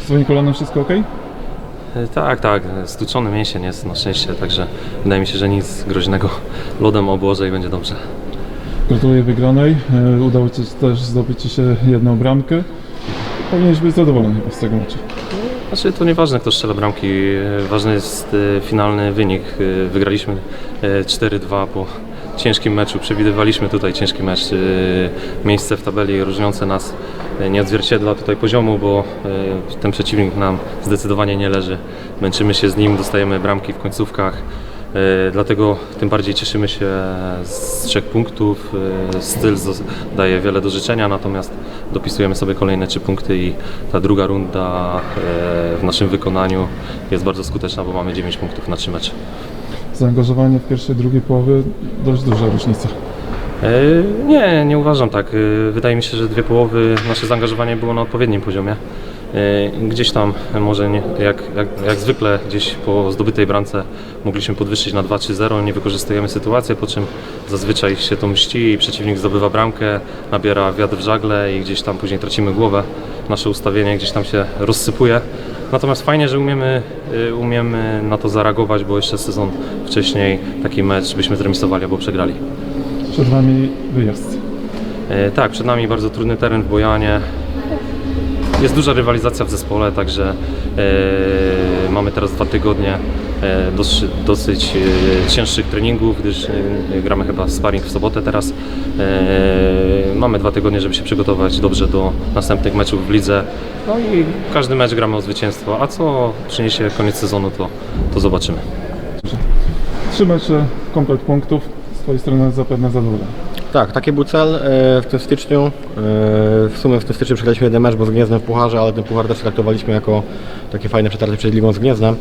Z twoim kolanem wszystko ok? E, Tak, tak, stłuczony mięsień jest na szczęście, także wydaje mi się, że nic groźnego lodem obłożę i będzie dobrze. Gratuluję wygranej. E, Udało Ci się też zdobyć Ci się jedną bramkę. Powinieneś być zadowolony chyba z tego meczu. Znaczy to nieważne kto strzela bramki, e, ważny jest finalny wynik. Wygraliśmy e, 4-2 po ciężkim meczu, przewidywaliśmy tutaj ciężki mecz. E, Miejsce w tabeli różniące nas e, nie odzwierciedla tutaj poziomu, bo e, ten przeciwnik nam zdecydowanie nie leży. Męczymy się z nim, dostajemy bramki w końcówkach. Dlatego tym bardziej cieszymy się z trzech punktów. Styl daje wiele do życzenia, natomiast dopisujemy sobie kolejne trzy punkty i ta druga runda w naszym wykonaniu jest bardzo skuteczna, bo mamy 9 punktów na trzy mecze. Zaangażowanie w pierwszej, drugiej połowy dość duża różnica. E, Nie, nie uważam tak. E, Wydaje mi się, że dwie połowy nasze zaangażowanie było na odpowiednim poziomie. E, Gdzieś tam może nie, jak, jak, jak zwykle gdzieś po zdobytej bramce mogliśmy podwyższyć na 2-3-0, nie wykorzystujemy sytuacji, po czym zazwyczaj się to mści i przeciwnik zdobywa bramkę, nabiera wiatr w żagle i gdzieś tam później tracimy głowę. Nasze ustawienie gdzieś tam się rozsypuje. Natomiast fajnie, że umiemy, e, umiemy na to zareagować, bo jeszcze sezon wcześniej taki mecz byśmy zremisowali albo przegrali. Przed Wami wyjazd. E, Tak, przed nami bardzo trudny teren w Bojanie. Jest duża rywalizacja w zespole, także e, mamy teraz dwa tygodnie dosyć, dosyć e, cięższych treningów, gdyż e, gramy chyba sparring w sobotę teraz. E, mamy dwa tygodnie, żeby się przygotować dobrze do następnych meczów w lidze. No i każdy mecz gramy o zwycięstwo, a co przyniesie koniec sezonu, to, to zobaczymy. Trzy mecze, komplet punktów. Z Twojej strony zapewne zadowolony. Tak, taki był cel e, w tym styczniu. E, W sumie w tym styczniu przegraliśmy jeden mecz, bo z Gniezdem w Pucharze, ale ten Puchar też traktowaliśmy jako takie fajne przetarcie przed Ligą z Gniezdem.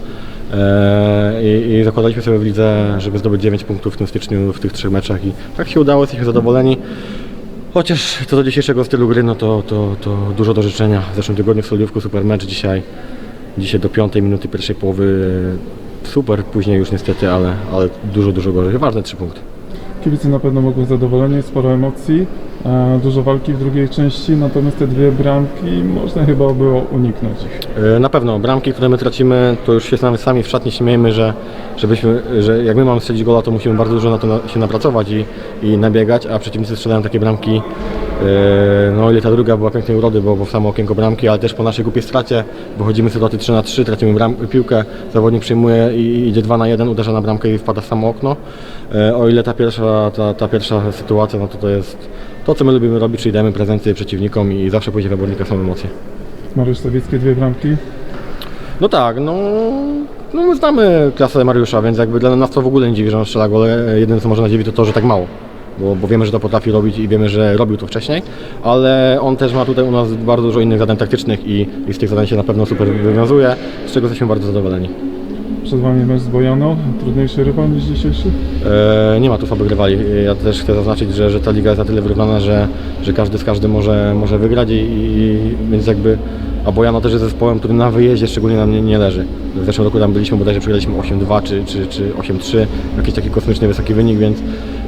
E, I, I zakładaliśmy sobie w lidze, żeby zdobyć 9 punktów w tym styczniu w tych trzech meczach i tak się udało, jesteśmy zadowoleni. Chociaż co do dzisiejszego stylu gry, no to, to, to dużo do życzenia. W zeszłym tygodniu w Soliówku super mecz, dzisiaj, dzisiaj do piątej minuty pierwszej połowy e, super, później już niestety, ale, ale dużo, dużo gorzej. Ważne trzy punkty. Kibice na pewno mogą zadowoleni, sporo emocji, dużo walki w drugiej części, natomiast te dwie bramki można chyba było uniknąć. E, Na pewno bramki, które my tracimy, to już się nawet sami w szatni śmiejemy, że, żebyśmy, że jak my mamy strzelić gola, to musimy bardzo dużo na to się napracować i, i nabiegać, a przeciwnicy strzelają takie bramki. E, No ile ta druga była pięknej urody, bo, bo w samo okienko bramki, ale też po naszej głupiej stracie wychodzimy z sytuacji 3 na 3, tracimy bram, piłkę, zawodnik przyjmuje i idzie 2 na 1, uderza na bramkę i wpada w samo okno. E, O ile ta pierwsza, ta, ta pierwsza sytuacja, no to to jest to, co my lubimy robić, czyli dajemy prezenty przeciwnikom i zawsze pójdzie zawodnika są emocje. Mariusz Stawicki, dwie bramki. No tak, no, no my znamy klasę Mariusza, więc jakby dla nas to w ogóle nie dziwi, że on strzela gole. Jedyne co może nas dziwi to to, że tak mało. Bo, bo wiemy, że to potrafi robić i wiemy, że robił to wcześniej, ale on też ma tutaj u nas bardzo dużo innych zadań taktycznych i, i z tych zadań się na pewno super wywiązuje, z czego jesteśmy bardzo zadowoleni. Przed Wami mecz z Bojaną, trudniejszy rywal niż dzisiejszy. E, nie ma tu słabych rywali. Ja też chcę zaznaczyć, że, że ta liga jest na tyle wyrównana, że, że każdy z każdym może, może wygrać i, i więc jakby a Bojano też jest zespołem, który na wyjeździe szczególnie nam nie, nie leży. W zeszłym roku tam byliśmy, bodajże przegraliśmy 8-2 czy, czy, czy 8-3, jakiś taki kosmicznie wysoki wynik, więc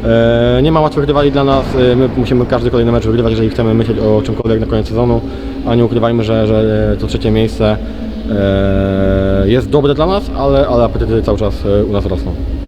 e, nie ma łatwych rywali dla nas. E, my musimy każdy kolejny mecz wygrywać, jeżeli chcemy myśleć o czymkolwiek na koniec sezonu, a nie ukrywajmy, że, że to trzecie miejsce e, jest dobre dla nas, ale, ale apetyty cały czas e, u nas rosną.